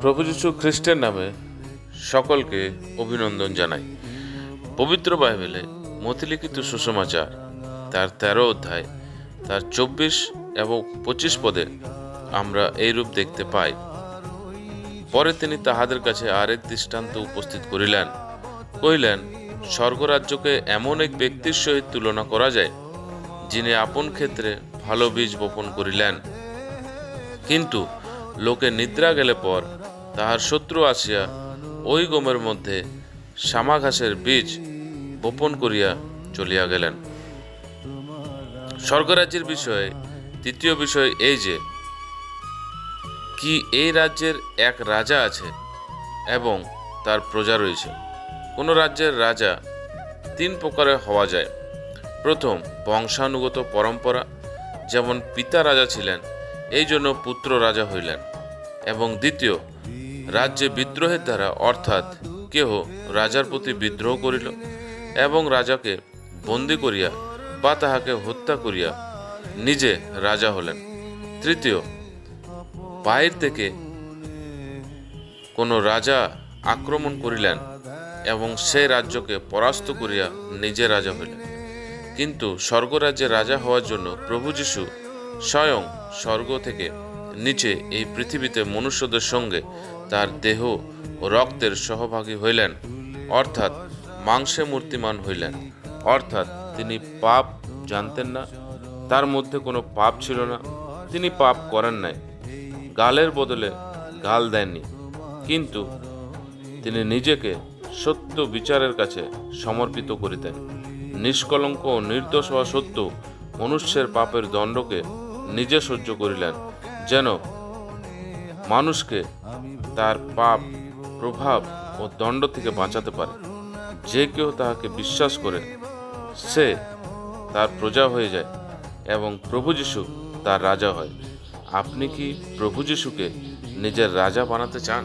প্রভু যীশু খ্রিস্টের নামে সকলকে অভিনন্দন জানাই। পবিত্র বাইবেলে মতিলিখিত সুষমাচার তার তেরো অধ্যায়, তার চব্বিশ এবং পঁচিশ পদে আমরা এই রূপ দেখতে পাই। পরে তিনি তাহাদের কাছে আরেক দৃষ্টান্ত উপস্থিত করিলেন। কহিলেন, স্বর্গরাজ্যকে এমন এক ব্যক্তির সহিত তুলনা করা যায় যিনি আপন ক্ষেত্রে ভালো বীজ বপন করিলেন। কিন্তু লোকে নিদ্রা গেলে পর তাহার শত্রু আসিয়া ওই গমের মধ্যে শামা ঘাসের বীজ বপন করিয়া চলিয়া গেলেন। স্বর্গরাজ্যের বিষয়ে, তৃতীয় বিষয় এই যে, কি এই রাজ্যের এক রাজা আছে এবং তার প্রজা রয়েছে। কোনো রাজ্যের রাজা তিন প্রকারে হওয়া যায়। প্রথম বংশানুগত পরম্পরা, যেমন পিতা রাজা ছিলেন, এই জন্য পুত্র রাজা হইলেন। এবং দ্বিতীয়, রাজ্যে বিদ্রোহের দ্বারা, অর্থাৎ কেহ রাজার প্রতি বিদ্রোহ করিল এবং রাজাকে বন্দি করিয়া বা তাহাকে হত্যা করিয়া নিজে রাজা হলেন। তৃতীয় বাইর থেকে কোনো রাজা আক্রমণ করিলেন এবং সে রাজ্যকে পরাস্ত করিয়া নিজে রাজা হইলেন। কিন্তু স্বর্গরাজ্যে রাজা হওয়ার জন্য প্রভু যিশু স্বয়ং স্বর্গ থেকে নিচে এই পৃথিবীতে মনুষ্যদের সঙ্গে তার দেহ ও রক্তের সহভাগী হইলেন, অর্থাৎ মাংসে মূর্তিমান হইলেন। অর্থাৎ তিনি পাপ জানতেন না, তার মধ্যে কোনো পাপ ছিল না, তিনি পাপ করেন নাই, গালের বদলে গাল দেননি। কিন্তু তিনি নিজেকে সত্য বিচারের কাছে সমর্পিত করিতেন। নিষ্কলঙ্ক ও নির্দোষ হওয়া সত্ত্বেও মনুষ্যের পাপের দণ্ডকে নিজে সহ্য করিলেন, যেন মানুষকে তার পাপ, প্রভাব ও দণ্ড থেকে বাঁচাতে পারে। যে কেউ তাহাকে বিশ্বাস করে, সে তার প্রজা হয়ে যায় এবং প্রভু যিশু তার রাজা হয়। আপনি কি প্রভু যিশুকে নিজের রাজা বানাতে চান?